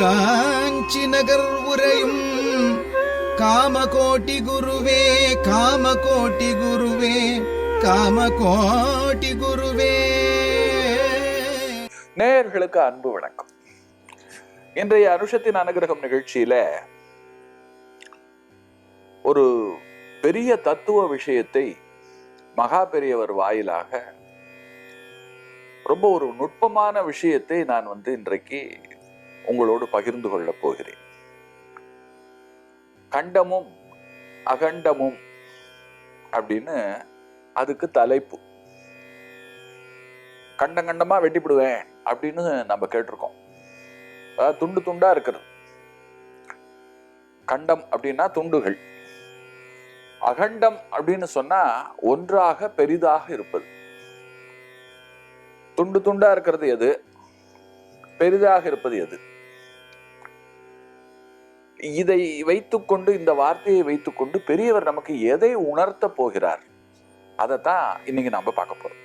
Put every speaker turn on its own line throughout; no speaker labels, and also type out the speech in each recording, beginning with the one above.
காஞ்சி நகர் உரையும் காமகோட்டி குருவே காமகோட்டி குருவே காமகோட்டி குருவே.
நேயர்களுக்கு அன்பு வணக்கம். இன்றைய அனுஷத்தின் அனுகிரகம் நிகழ்ச்சியில ஒரு பெரிய தத்துவ விஷயத்தை மகா பெரியவர் வாயிலாக ரொம்ப ஒரு நுட்பமான விஷயத்தை நான் வந்து இன்றைக்கு உங்களோடு பகிர்ந்து கொள்ளப் போகிறேன். கண்டமும் அகண்டமும் அப்படின்னு அதுக்கு தலைப்பு. கண்டம் கண்டமா வெட்டிப்பிடுவேன் அப்படின்னு நம்ம கேட்டிருக்கோம். அதாவது துண்டு துண்டா இருக்கிறது. கண்டம் அப்படின்னா துண்டுகள். அகண்டம் அப்படின்னு சொன்னா ஒன்றாக பெரிதாக இருப்பது. துண்டு துண்டா இருக்கிறது எது? பெரிதாக இருப்பது எது? இதை வைத்துக்கொண்டு இந்த வார்த்தையை வைத்துக்கொண்டு பெரியவர் நமக்கு எதை உணர்த்த போகிறார்? அதைத்தான் இன்னைக்கு நாம பார்க்க போறோம்.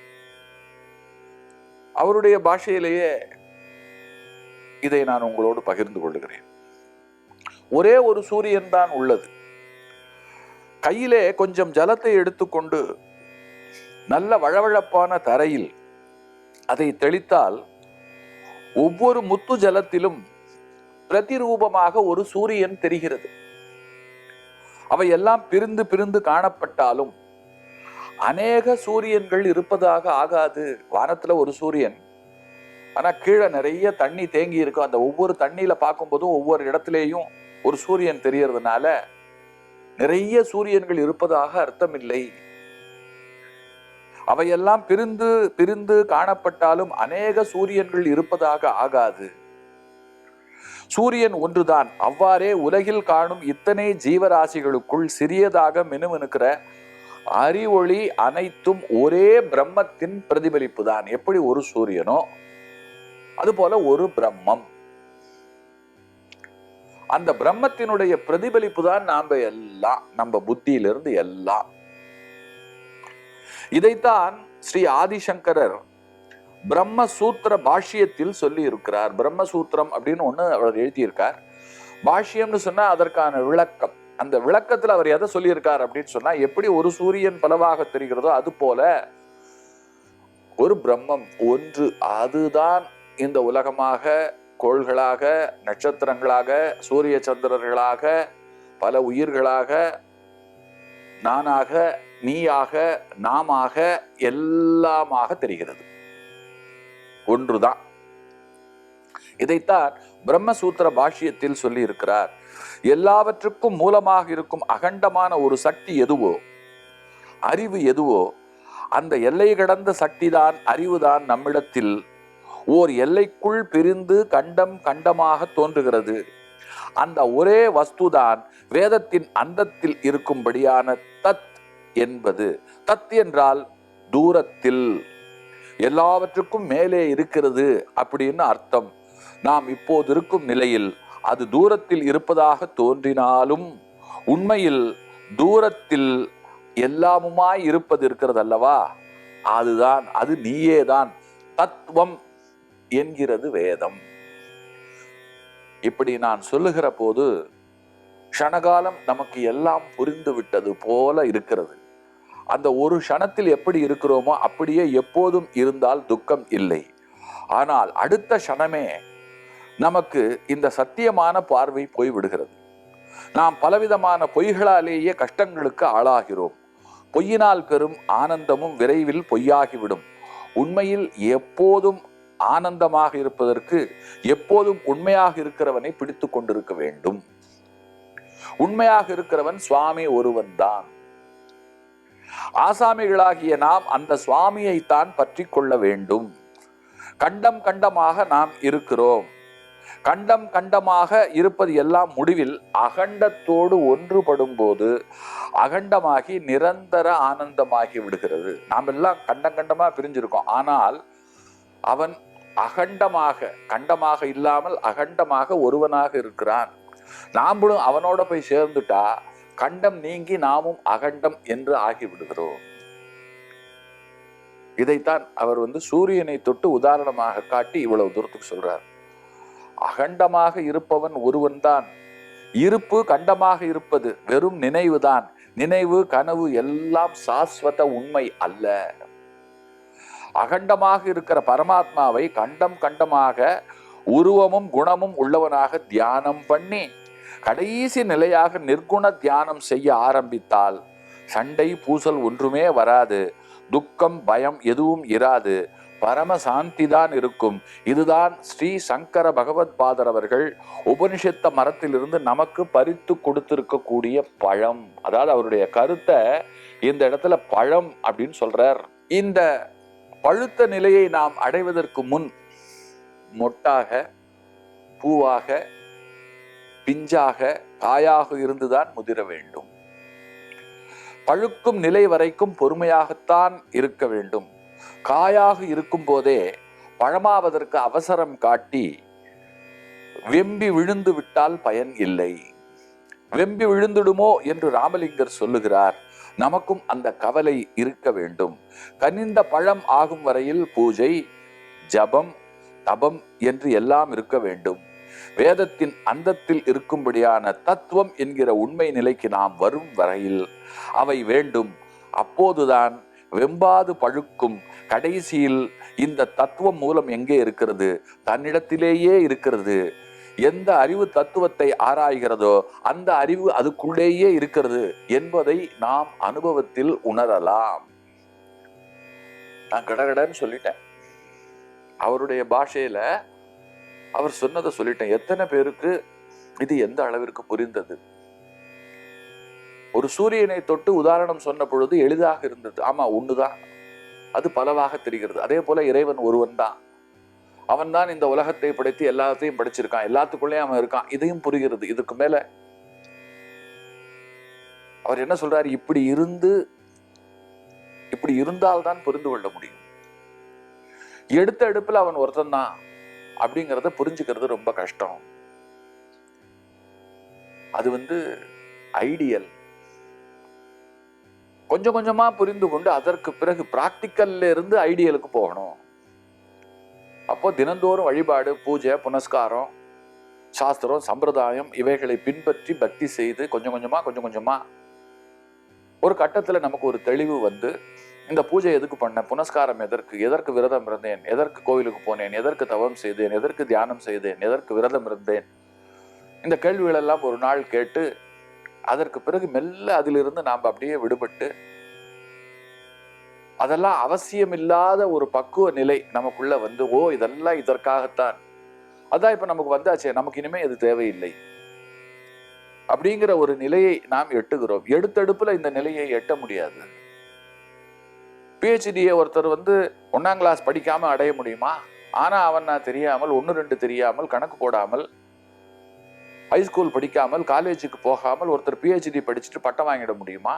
அவருடைய பாஷையிலேயே இதை நான் உங்களோடு பகிர்ந்து கொள்ளுகிறேன் ஒரே ஒரு சூரியன் தான் உள்ளது. கையிலே கொஞ்சம் ஜலத்தை எடுத்துக்கொண்டு நல்ல வழவழப்பான தரையில் அதை தெளித்தால் ஒவ்வொரு முத்து ஜலத்திலும் பிரதிரூபமாக ஒரு சூரியன் தெரிகிறது. அவை எல்லாம் பிரிந்து பிரிந்து காணப்பட்டாலும் அநேக சூரியன்கள் இருப்பதாக ஆகாது. வானத்துல ஒரு சூரியன். ஆனா கீழே நிறைய தண்ணி தேங்கி இருக்கும் அந்த ஒவ்வொரு தண்ணியில பார்க்கும்போதும் ஒவ்வொரு இடத்திலேயும் ஒரு சூரியன் தெரியறதுனால நிறைய சூரியன்கள் இருப்பதாக அர்த்தமில்லை. அவையெல்லாம் பிரிந்து பிரிந்து காணப்பட்டாலும் அநேக சூரியன்கள் இருப்பதாக ஆகாது. சூரியன் ஒன்றுதான். அவ்வாறே உலகில் காணும் இத்தனை ஜீவராசிகளுக்குள் சிறியதாக மினுமினுக்கிற அறிவொளி அனைத்தும் ஒரே பிரம்மத்தின் பிரதிபலிப்பு தான் எப்படி ஒரு சூரியனோ அதுபோல ஒரு பிரம்மம். அந்த பிரம்மத்தினுடைய பிரதிபலிப்பு தான் நாம எல்லாம் நம்ம புத்தியிலிருந்து எல்லாம். இதைத்தான் ஸ்ரீ ஆதிசங்கரர் பிரம்மசூத்திர பாஷ்யத்தில் சொல்லி இருக்கிறார் பிரம்மசூத்திரம் அப்படின்னு ஒன்று அவர் எழுதியிருக்கார். பாஷ்யம்னு சொன்னால் அதற்கான விளக்கம். அந்த விளக்கத்தில் அவர் எதை சொல்லியிருக்கார் அப்படின்னு சொன்னால் எப்படி ஒரு சூரியன் பலவாக தெரிகிறதோ அது போல ஒரு பிரம்மம் ஒன்று அதுதான் இந்த உலகமாக கோள்களாக நட்சத்திரங்களாக சூரிய சந்திரர்களாக பல உயிர்களாக நானாக நீயாக நாமாக எல்லாமாக தெரிகிறது. ஒன்றுதான். இதைத்தான் பிரம்மசூத்திர பாஷ்யத்தில் சொல்லி இருக்கிறார் எல்லாவற்றுக்கும் மூலமாக இருக்கும் அகண்டமான ஒரு சக்தி எதுவோ அறிவு எதுவோ அந்த எல்லை கடந்த சக்திதான் அறிவுதான் நம்மிடத்தில் ஓர் எல்லைக்குள் பிரிந்து கண்டம் கண்டமாக தோன்றுகிறது. அந்த ஒரே வஸ்துதான் வேதத்தின் அந்தத்தில் இருக்கும்படியான தத் என்பது. தத் என்றால் தூரத்தில். எல்லாவற்றுக்கும் மேலே இருக்கிறது அப்படின்னு அர்த்தம். நாம் இப்போது இருக்கும் நிலையில் அது தூரத்தில் இருப்பதாக தோன்றினாலும் உண்மையில் தூரத்தில் எல்லாமுமாய் இருப்பது இருக்கிறது அல்லவா? அதுதான் அது நீயே தான் தத்துவம் என்கிறது வேதம். இப்படி நான் சொல்லுகிற போது க்ஷணகாலம் நமக்கு எல்லாம் புரிந்து விட்டது போல இருக்கிறது. அந்த ஒரு க்ஷணத்தில் எப்படி இருக்கிறோமோ அப்படியே எப்போதும் இருந்தால் துக்கம் இல்லை. ஆனால் அடுத்த க்ஷணமே நமக்கு இந்த சத்தியமான பார்வை போய் விடுகிறது. நாம் பலவிதமான பொய்களாலேயே கஷ்டங்களுக்கு ஆளாகிறோம். பொய்யினால் பெறும் ஆனந்தமும் விரைவில் பொய்யாகிவிடும். உண்மையில் எப்போதும் ஆனந்தமாக இருப்பதற்கு எப்போதும் உண்மையாக இருக்கிறவனை பிடித்து கொண்டிருக்க வேண்டும். உண்மையாக இருக்கிறவன் சுவாமி ஒருவன் தான். ஆசாமிகளாகிய நாம் அந்த சுவாமியைத்தான் பற்றி கொள்ள வேண்டும். கண்டம் கண்டமாக நாம் இருக்கிறோம். கண்டம் கண்டமாக இருப்பது எல்லாம் முடிவில் அகண்டத்தோடு ஒன்றுபடும் போது அகண்டமாகி நிரந்தர ஆனந்தமாகி விடுகிறது. நாம் எல்லாம் கண்டம் கண்டமா பிரிஞ்சிருக்கோம். ஆனால் அவன் அகண்டமாக கண்டமாக இல்லாமல் அகண்டமாக ஒருவனாக இருக்கிறான். நாமளும் அவனோட போய் சேர்ந்துட்டா கண்டம் நீங்கி நாமும் அகண்டம் என்று ஆகிவிடுகிறோம். இதைத்தான் அவர் வந்து சூரியனை தொட்டு உதாரணமாக காட்டி இவ்வளவு தூரத்துக்கு சொல்றார். அகண்டமாக இருப்பவன் ஒருவன்தான். இருப்பு கண்டமாக இருப்பது வெறும் நினைவுதான். நினைவு கனவு எல்லாம் சாஸ்வத உண்மை அல்ல. அகண்டமாக இருக்கிற பரமாத்மாவை கண்டம் கண்டமாக உருவமும் குணமும் உள்ளவனாக தியானம் பண்ணி கடைசி நிலையாக நிர்குண தியானம் செய்ய ஆரம்பித்தால் சண்டை பூசல் ஒன்றுமே வராது துக்கம் பயம் எதுவும் இராது. பரம சாந்தி தான் இருக்கும். இதுதான் ஸ்ரீ சங்கர பகவத் பாதர் அவர்கள் உபனிஷத்த மரத்திலிருந்து நமக்கு பறித்து கொடுத்திருக்கக்கூடிய பழம். அதாவது அவருடைய கருத்தை இந்த இடத்துல பழம் அப்படின்னு சொல்றார். இந்த பழுத்த நிலையை நாம் அடைவதற்கு முன் மொட்டாக பூவாக பிஞ்சாக காயாக இருந்துதான் முதிர வேண்டும். பழுக்கும் நிலை வரைக்கும் பொறுமையாகத்தான் இருக்க வேண்டும். காயாக இருக்கும் போதே பழமாவதற்கு அவசரம் காட்டி வெம்பி விழுந்து விட்டால் பயன் இல்லை. வெம்பி விழுந்துடுமோ என்று ராமலிங்கர் சொல்லுகிறார். நமக்கும் அந்த கவலை இருக்க வேண்டும். கனிந்த பழம் ஆகும் வரையில் பூஜை ஜபம் தபம் என்று எல்லாம் இருக்க வேண்டும். வேதத்தின் அந்தத்தில் இருக்கும்படியான தத்துவம் என்கிற உண்மை நிலைக்கு நாம் வரும் வரையில் அவை வேண்டும். அப்போதுதான் வெம்பாது பழுக்கும் கடைசியில் இந்த தத்துவம் மூலம் எங்கே இருக்கிறது? தன்னிடத்திலேயே இருக்கிறது. எந்த அறிவு தத்துவத்தை ஆராய்கிறதோ அந்த அறிவு அதுக்குள்ளேயே இருக்கிறது என்பதை நாம் அனுபவத்தில் உணரலாம். நான் கடகடன்னு சொல்லிட்டேன். அவருடைய பாஷையில அவர் சொன்னதை சொல்லிட்டேன். எத்தனை பேருக்கு இது எந்த அளவிற்கு புரிந்தது? ஒரு சூரியனை தொட்டு உதாரணம் சொன்ன பொழுது எளிதாக இருந்தது. ஆமா ஒண்ணுதான் அது பலவாக தெரிகிறது. அதே போல இறைவன் ஒருவன் தான் அவன் தான் இந்த உலகத்தை படைத்து எல்லாத்தையும் படைச்சிருக்கான். எல்லாத்துக்குள்ளேயும் அவன் இருக்கான். இதையும் புரிகிறது. இதுக்கு மேல அவர் என்ன சொல்றாரு? இப்படி இருந்து இப்படி இருந்தால்தான் புரிந்து கொள்ள முடியும். எடுத்த எடுப்புல அவன் ஒருத்தன் தான் அப்படிங்கிறத புரிஞ்சுக்கிறது ரொம்ப கஷ்டம். அது வந்து ஐடியல் கொஞ்சம் கொஞ்சமா புரிந்து கொண்டு அதற்கு பிறகு பிராக்டிக்கல்ல இருந்து ஐடியலுக்கு போகணும். அப்போ தினந்தோறும் வழிபாடு பூஜை புனஸ்காரம் சாஸ்திரம் சம்பிரதாயம் இவைகளை பின்பற்றி பக்தி செய்து கொஞ்சம் கொஞ்சமா கொஞ்சம் கொஞ்சமா ஒரு கட்டத்துல நமக்கு ஒரு தெளிவு வந்து இந்த பூஜை எதுக்கு பண்ணேன் புனஸ்காரம் எதற்கு? எதற்கு விரதம் இருந்தேன்? எதற்கு கோவிலுக்கு போனேன்? எதற்கு தவம் செய்தேன்? எதற்கு தியானம் செய்தேன்? எதற்கு விரதம் இருந்தேன்? இந்த கேள்விகள் எல்லாம் ஒரு நாள் கேட்டு அதற்கு பிறகு மெல்ல அதிலிருந்து நாம் அப்படியே விடுபட்டு அதெல்லாம் அவசியமில்லாத ஒரு பக்குவ நிலை நமக்குள்ள வந்து ஓ இதெல்லாம் இதற்காகத்தான். அதான் இப்ப நமக்கு வந்தாச்சே நமக்கு இனிமே இது தேவையில்லை. அப்படிங்கிற ஒரு நிலையை நாம் எட்டுகிறோம். எடுத்தெடுப்புல இந்த நிலையை எட்ட முடியாது. பிஹெச்டியை ஒருத்தர் வந்து ஒன்றாம் கிளாஸ் படிக்காமல் அடைய முடியுமா? ஆனால் அவன் நான் தெரியாமல் ஒன்று ரெண்டு தெரியாமல் கணக்கு போடாமல் ஹைஸ்கூல் படிக்காமல் காலேஜுக்கு போகாமல் ஒருத்தர் பிஹெச்டி படிச்சுட்டு பட்டம் வாங்கிட முடியுமா?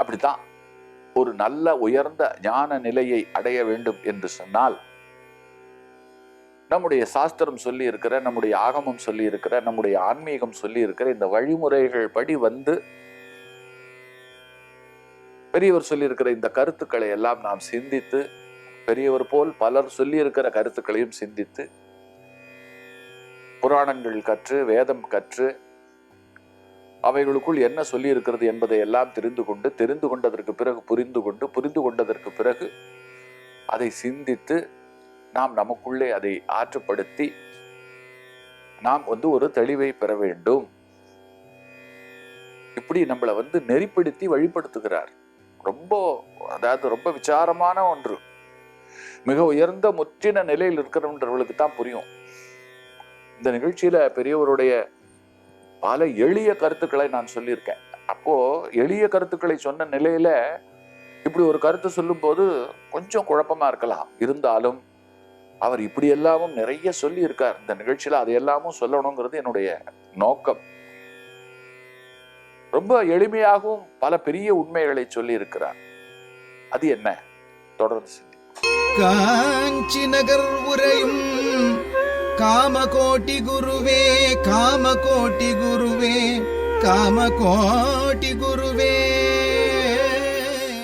அப்படித்தான். ஒரு நல்ல உயர்ந்த ஞான நிலையை அடைய வேண்டும் என்று சொன்னால் நம்முடைய சாஸ்திரம் சொல்லி இருக்கிற நம்முடைய ஆகமம் சொல்லி இருக்கிற நம்முடைய ஆன்மீகம் சொல்லி இருக்கிற இந்த வழிமுறைகள் படி வந்து பெரியவர் சொல்லியிருக்கிற இந்த கருத்துக்களை எல்லாம் நாம் சிந்தித்து பெரியவர் போல் பலர் சொல்லியிருக்கிற கருத்துக்களையும் சிந்தித்து புராணங்கள் கற்று வேதம் கற்று அவைகளுக்குள் என்ன சொல்லியிருக்கிறது என்பதை எல்லாம் தெரிந்து கொண்டு தெரிந்து கொண்டதற்கு பிறகு புரிந்து கொண்டு புரிந்து கொண்டதற்கு பிறகு அதை சிந்தித்து நாம் நமக்குள்ளே அதை ஆற்றுப்படுத்தி நாம் வந்து ஒரு தெளிவை பெற வேண்டும். இப்படி நம்மளை வந்து நெறிப்படுத்தி வழிபடுத்துகிறார். ரொம்ப அதாவது ரொம்ப விசாரமான ஒன்று. மிக உயர்ந்த முற்றின நிலையில் இருக்கிறவன்றவர்களுக்கு தான் புரியும். இந்த நிகழ்ச்சியில பெரியவருடைய பல எளிய கருத்துக்களை நான் சொல்லியிருக்கேன். அப்போ எளிய கருத்துக்களை சொன்ன நிலையில இப்படி ஒரு கருத்து சொல்லும்போது கொஞ்சம் குழப்பமா இருக்கலாம். இருந்தாலும் அவர் இப்படி எல்லாமும் நிறைய சொல்லி இருக்கார் இந்த நிகழ்ச்சியில அது எல்லாமும் சொல்லணுங்கிறது என்னுடைய நோக்கம். ரொம்ப எளிமையாகவும் பல பெரிய உண்மைகளை சொல்லி இருக்கிறார் அது என்ன? தொடர்ந்து
காஞ்சி நகர் உரையும் காமகோட்டி குருவே காமகோட்டி குருவே காமகோட்டி குருவே.